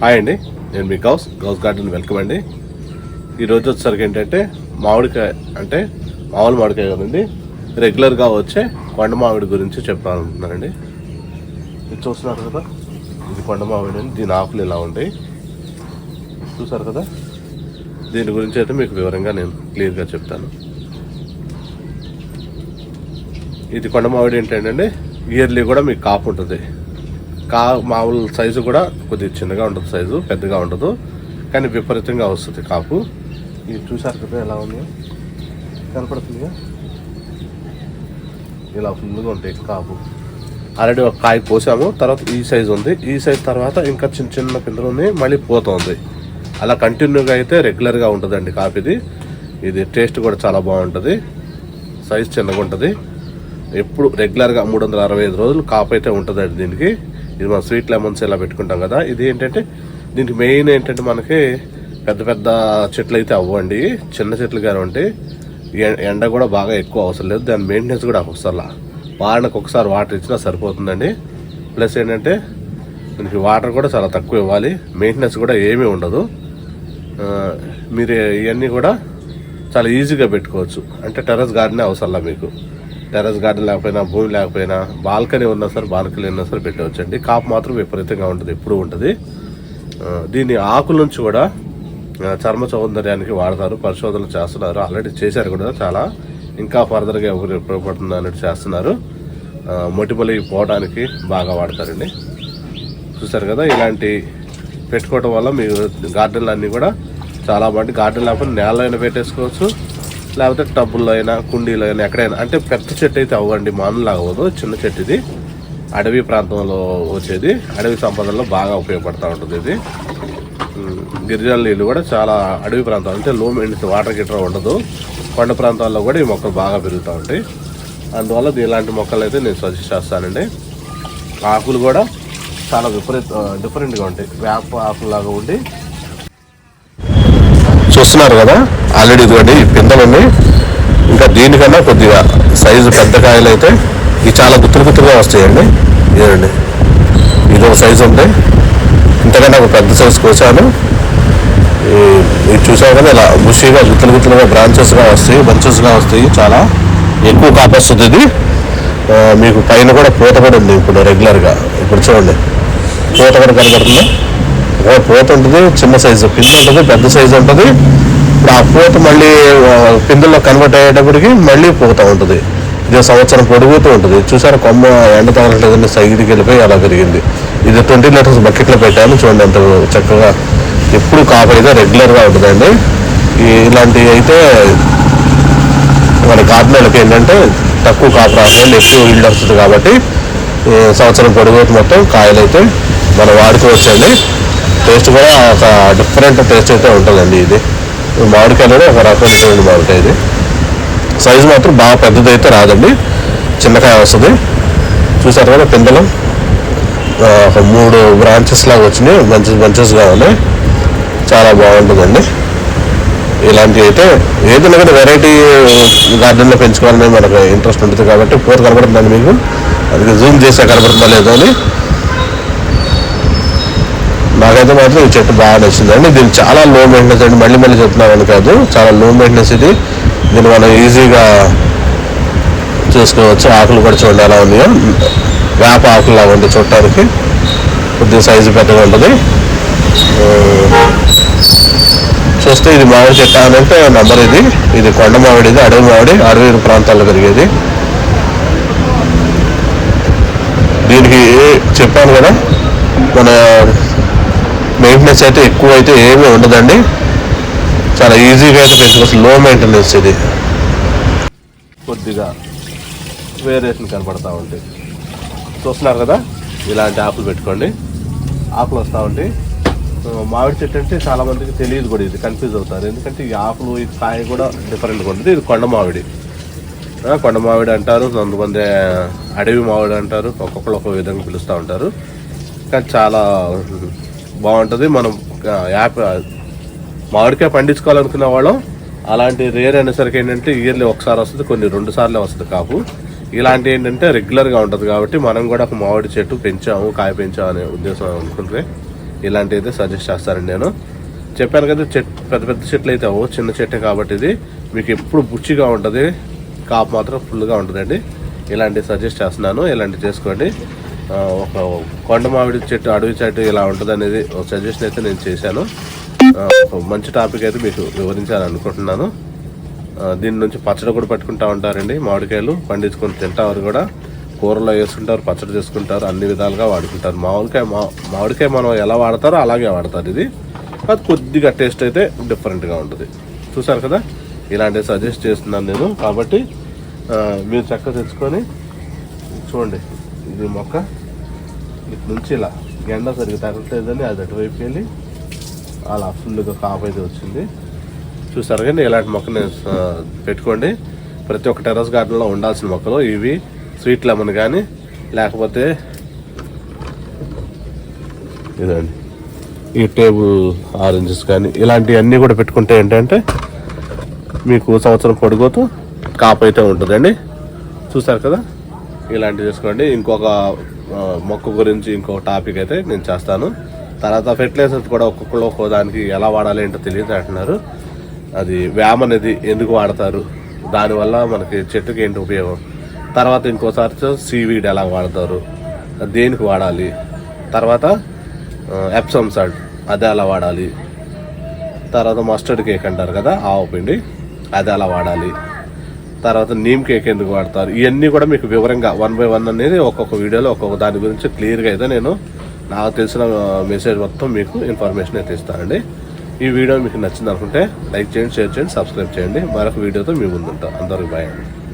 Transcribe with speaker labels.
Speaker 1: Hi అండి నేను మీ గౌస్ గౌస్ గార్డెన్ వెల్కమ్ అండి. ఈరోజు వచ్చేసరికి ఏంటంటే మామిడికాయ అంటే మామూలు మామిడికాయ కదండి రెగ్యులర్గా వచ్చే కొండ మామిడి గురించి చెప్పాలనుకుంటున్నానండి. ఇది చూస్తున్నారు కదా ఇది కొండ మామిడి అండి దీని ఆకులు ఇలా ఉంటాయి. చూసారు కదా దీని గురించి అయితే మీకు వివరంగా నేను క్లియర్గా చెప్తాను. ఇది కొండ మామిడి ఏంటంటే ఇయర్లీ కూడా మీకు కాపు ఉంటుంది. కా మామూలు సైజు కూడా కొద్దిగా చిన్నగా ఉంటుంది సైజు పెద్దగా ఉండదు. కానీ విపరీతంగా వస్తుంది కాపు. ఇది చూసారు కదా ఎలా ఉంది? కనపడుతుందిగా? ఇలా ఫుల్గా ఉంటాయి కాపు. ఆల్రెడీ ఒక కాయ పోసాము తర్వాత ఈ సైజు ఉంది. ఈ సైజ్ తర్వాత ఇంకా చిన్న చిన్న పిందెలు ఉన్నాయి మళ్ళీ పోతుంది. అలా కంటిన్యూగా అయితే రెగ్యులర్గా ఉంటుందండి కాఫీది ఇది. టేస్ట్ కూడా చాలా బాగుంటుంది. సైజ్ చిన్నగా ఉంటుంది. ఎప్పుడు రెగ్యులర్గా మూడు వందల అరవై ఐదు రోజులు కాపు అయితే ఉంటుందండి దీనికి. ఇది మనం స్వీట్ లెమన్స్ ఇలా పెట్టుకుంటాం కదా. ఇది ఏంటంటే దీనికి మెయిన్ ఏంటంటే మనకి పెద్ద పెద్ద చెట్లు అయితే అవ్వండి. చిన్న చెట్లు కానీ ఉంటే ఎండ కూడా బాగా ఎక్కువ అవసరం లేదు. దాని మెయింటెనెన్స్ కూడా అవసరం వారానికి ఒకసారి వాటర్ ఇచ్చినా సరిపోతుందండి. ప్లస్ ఏంటంటే దీనికి వాటర్ కూడా చాలా తక్కువ ఇవ్వాలి. మెయింటెనెన్స్ కూడా ఏమీ ఉండదు. మీరు ఇవన్నీ కూడా చాలా ఈజీగా పెట్టుకోవచ్చు. అంటే టెర్రస్ గార్డెనే అవసరంలా మీకు. టెర్రస్ గార్డెన్ లేకపోయినా భూమి లేకపోయినా బాల్కనీ ఉన్నా సరే బాల్కనీ ఉన్నా సరే పెట్టవచ్చండి. కాపు మాత్రం విపరీతంగా ఉంటుంది ఎప్పుడు ఉంటుంది. దీని ఆకుల నుంచి కూడా చర్మ సౌందర్యానికి వాడతారు పరిశోధనలు చేస్తున్నారు. ఆల్రెడీ చేశారు కూడా చాలా. ఇంకా ఫర్దర్గా ఎవరు ఉపయోగపడుతుంది అన్నట్టు చేస్తున్నారు. ఆ, పోవడానికి బాగా వాడతారండి. చూసారు కదా ఇలాంటి పెట్టుకోవడం వల్ల మీ గార్డెన్లు అన్నీ కూడా చాలా బాగుంది గార్డెన్ లేకపోతే నేల అయినా పెట్టేసుకోవచ్చు. లేకపోతే టబ్బుల్లో అయినా కుండీలో అయినా ఎక్కడైనా. అంటే పెద్ద చెట్టు అయితే అవ్వండి మామూలు అవ్వదు చిన్న చెట్టు ఇది. అడవి ప్రాంతంలో వచ్చేది. అడవి సంపదల్లో బాగా ఉపయోగపడుతూ ఉంటుంది ఇది. ఉమ్, నీళ్ళు కూడా చాలా అడవి ప్రాంతం అంటే లో మెయింటెన్స్ వాటర్ గిటర్ ఉండదు. కొండ ప్రాంతాల్లో కూడా ఈ మొక్కలు బాగా పెరుగుతూ ఉంటాయి. అందువల్ల ఇలాంటి మొక్కలు అయితే నేను సజెస్ట్ చేస్తానండి. ఆకులు కూడా చాలా విపరీత డిఫరెంట్గా ఉంటాయి. వేప ఆకులాగా ఉండి చూస్తున్నారు కదా? ఆల్రెడీ ఇదిగోండి ఈ పిందెలు ఉన్నాయి. ఇంకా దీనికన్నా కొద్దిగా సైజు పెద్ద కాయలు అయితే ఇవి చాలా గుత్తులు గుత్తులుగా వస్తాయండి. ఇదండి ఇది ఒక సైజు ఉంది. ఇంతకన్నా ఒక పెద్ద సైజు కోసాను. ఇది చూసావు కదా ఇలా బుషీగా గుత్తులు గుత్తులుగా బ్రాంచెస్గా వస్తాయి బంచెస్గా వస్తాయి చాలా ఎక్కువ కాపొస్తుంది ఇది. మీకు పైన కూడా పూత కూడా ఉంది ఇప్పుడు రెగ్యులర్గా ఇప్పుడు చూడండి పూత కూడా కనబడుతుంది? పూత ఉంటుంది చిన్న సైజు పిండి ఉంటుంది పెద్ద సైజు ఉంటుంది. ఇప్పుడు ఆ పూత మళ్ళీ పిందుల్లో కన్వర్ట్ అయ్యేటప్పటికి మళ్ళీ పూత ఉంటుంది. ఇది సంవత్సరం పొడుగుతూ ఉంటుంది. చూసారా కొమ్మ ఎండ తగలట్లేదని సైడ్కి వెళ్ళిపోయి అలా పెరిగింది. ఇది ట్వంటీ లీటర్స్ బకెట్లో పెట్టాను చూడండి అంత చక్కగా ఎప్పుడు కాపు అయితే రెగ్యులర్గా ఉంటుందండి. ఇలాంటివి అయితే మన గార్డెన్లకు ఏంటంటే తక్కువ కాపు రాకుండా ఎక్కువ ఈల్డ్ వస్తుంది కాబట్టి సంవత్సరం పొడుగు మొత్తం కాయలు అయితే మనం వాడుకోవచ్చండి. టేస్ట్ కూడా ఒక డిఫరెంట్ టేస్ట్ అయితే ఉంటుందండి ఇది. మామిడికాయలోనే ఒక రకమైన మామిడికాయ ఇది. సైజు మాత్రం బాగా పెద్దది అయితే రాదండి. చిన్నకాయ వస్తుంది. చూసారు కదా పిందెలు? ఒక మూడు బ్రాంచెస్ లాగా వచ్చినాయి. మంచి బంచెస్గా ఉన్నాయి. చాలా బాగుంటుందండి. ఇలాంటివి అయితే ఏదైనా కానీ వెరైటీ గార్డెన్లో పెంచుకోవాలని మనకు ఇంట్రెస్ట్ ఉంటుంది కాబట్టి పూత కనబడుతుందండి మీకు. అది జూమ్ చేసే కనబడుతుందా లేదో అని. నాకైతే మాత్రం ఈ చెట్టు బాగా నచ్చిందండి దీనికి చాలా లో మెయింటెనెన్స్ అండి మళ్ళీ మళ్ళీ చెప్తున్నామని కాదు చాలా లో మెయింటెనెన్స్ ఇది. దీన్ని మనం ఈజీగా చూసుకోవచ్చు. ఆకులు కూడా చూడండి ఎలా ఉన్నాయో. వేప ఆకులాగా ఉంది చూడటానికి. కొద్దిగా సైజు పెద్దగా ఉంటుంది. చూస్తే ఇది మామిడి చెట్టు అని అంటే నంబర్ ఇది. ఇది కొండ మామిడి ఇది అడవి మామిడి అడవి ప్రాంతాల్లో పెరిగేది. దీనికి చెప్పాను కదా మన మెయింటెనెన్స్ అయితే ఎక్కువ అయితే ఏమీ ఉండదండి. చాలా ఈజీగా అయితే పెంచుకోవచ్చు లో మెయింటెనెన్స్ ఇది. కొద్దిగా వేరియేషన్ కనపడతా ఉంటాయి చూస్తున్నారు కదా? ఇలాంటి ఆకులు పెట్టుకోండి. ఆకులు వస్తూ ఉంటాయి మామిడి చెట్టు అంటే చాలామందికి తెలియదు కూడా ఇది కన్ఫ్యూజ్ అవుతారు. ఎందుకంటే ఈ ఆకులు ఈ కాయ కూడా డిఫరెంట్గా ఉంటుంది. ఇది కొండ మామిడి. కొండ మామిడి అంటారు. కొంతమంది అడవి మామిడి అంటారు. ఒక్కొక్కరు ఒక్కొక్క విధంగా పిలుస్తూ ఉంటారు. కానీ చాలా బాగుంటుంది. మనం యాప్ మామిడికాయ పండించుకోవాలనుకున్న వాళ్ళం అలాంటి రేర్ అనేసరికి ఏంటంటే ఇయర్లీ ఒకసారి వస్తుంది కొన్ని రెండు సార్లు వస్తుంది కాపు. ఇలాంటి ఏంటంటే రెగ్యులర్గా ఉంటుంది కాబట్టి మనం కూడా ఒక మామిడి చెట్టు పెంచాము కాయ పెంచాము అనే ఉద్దేశం అనుకుంటే ఇలాంటివి అయితే సజెస్ట్ చేస్తానండి నేను. చెప్పాను కదా చెట్ పెద్ద పెద్ద చెట్లు అయితే అవ్వవు చిన్న చెట్టే కాబట్టి ఇది మీకు ఎప్పుడు బుచ్చిగా ఉంటుంది కాపు మాత్రం ఫుల్గా ఉంటుందండి. ఇలాంటివి సజెస్ట్ చేస్తున్నాను ఇలాంటివి చేసుకోండి. ఒక కొండ మామిడి చెట్టు అడవి చెట్టు ఇలా ఉంటుంది అనేది ఒక సజెషన్ అయితే నేను చేశాను. మంచి టాపిక్ అయితే మీకు వివరించాలనుకుంటున్నాను. అనుకుంటున్నాను దీని నుంచి పచ్చడి కూడా పెట్టుకుంటా ఉంటారండి. మామిడికాయలు పండించుకొని తింటారు కూడా. కూరలో వేసుకుంటారు పచ్చడి చేసుకుంటారు అన్ని విధాలుగా వాడుకుంటారు. మామిడికాయ మా మామిడికాయ మనం ఎలా వాడతారో అలాగే వాడతారు ఇది. అది కొద్దిగా టేస్ట్ అయితే డిఫరెంట్గా ఉంటుంది. చూసారు కదా? ఇలాంటివి సజెస్ట్ చేస్తున్నాను నేను. కాబట్టి మీరు చక్కగా తెచ్చుకొని చూడండి. ఇది మొక్క. ఇటు నుంచి ఇలా ఎండ సరిగ్గా తగలట్లేదని అది అటువైపు వెళ్ళి అలా ఫుల్గా కాపు అయితే వచ్చింది. చూసారు కానీ ఇలాంటి మొక్కని పెట్టుకోండి. ప్రతి ఒక్క టెర్రస్ గార్డెన్లో ఉండాల్సిన మొక్కలు ఇవి. స్వీట్ లెమన్ కానీ లేకపోతే ఇదండి. ఈ టేబుల్ ఆరెంజెస్ కానీ ఇలాంటివన్నీ కూడా పెట్టుకుంటే ఏంటంటే మీకు సంవత్సరం పొడుగుతూ కాపు అయితే ఉంటుందండి. చూసారు కదా? ఇలాంటివి చేసుకోండి. ఇంకొక మొక్క గురించి ఇంకొక టాపిక్ అయితే నేను చేస్తాను. తర్వాత ఫెర్టిలైజర్స్ కూడా ఒక్కొక్కరు ఒక్కో దానికి ఎలా వాడాలి ఏంటో తెలియదు అంటున్నారు. అది వ్యామ్ అనేది ఎందుకు వాడతారు? దానివల్ల మనకి చెట్టుకి ఏంటి ఉపయోగం? తర్వాత ఇంకోసారి సీవీడ్ ఎలా వాడతారు? దేనికి వాడాలి? తర్వాత ఎప్సమ్ సాల్ట్ అది ఎలా వాడాలి? తర్వాత మస్టర్డ్ కేక్ అంటారు కదా ఆవు పిండి అది ఎలా వాడాలి? తర్వాత నీమ్ కేక్ ఎందుకు వాడతారు? ఇవన్నీ కూడా మీకు వివరంగా వన్ బై వన్ అనేది ఒక్కొక్క వీడియోలో ఒక్కొక్క దాని గురించి క్లియర్గా అయితే నేను నాకు తెలిసిన మెసేజ్ మొత్తం మీకు ఇన్ఫర్మేషన్ అయితే ఇస్తానండి. ఈ వీడియో మీకు నచ్చింది అనుకుంటే లైక్ చేయండి షేర్ చేయండి సబ్స్క్రైబ్ చేయండి. మరొక వీడియోతో మీ ముందుంటాం. అందరికి బాయ్ అండి.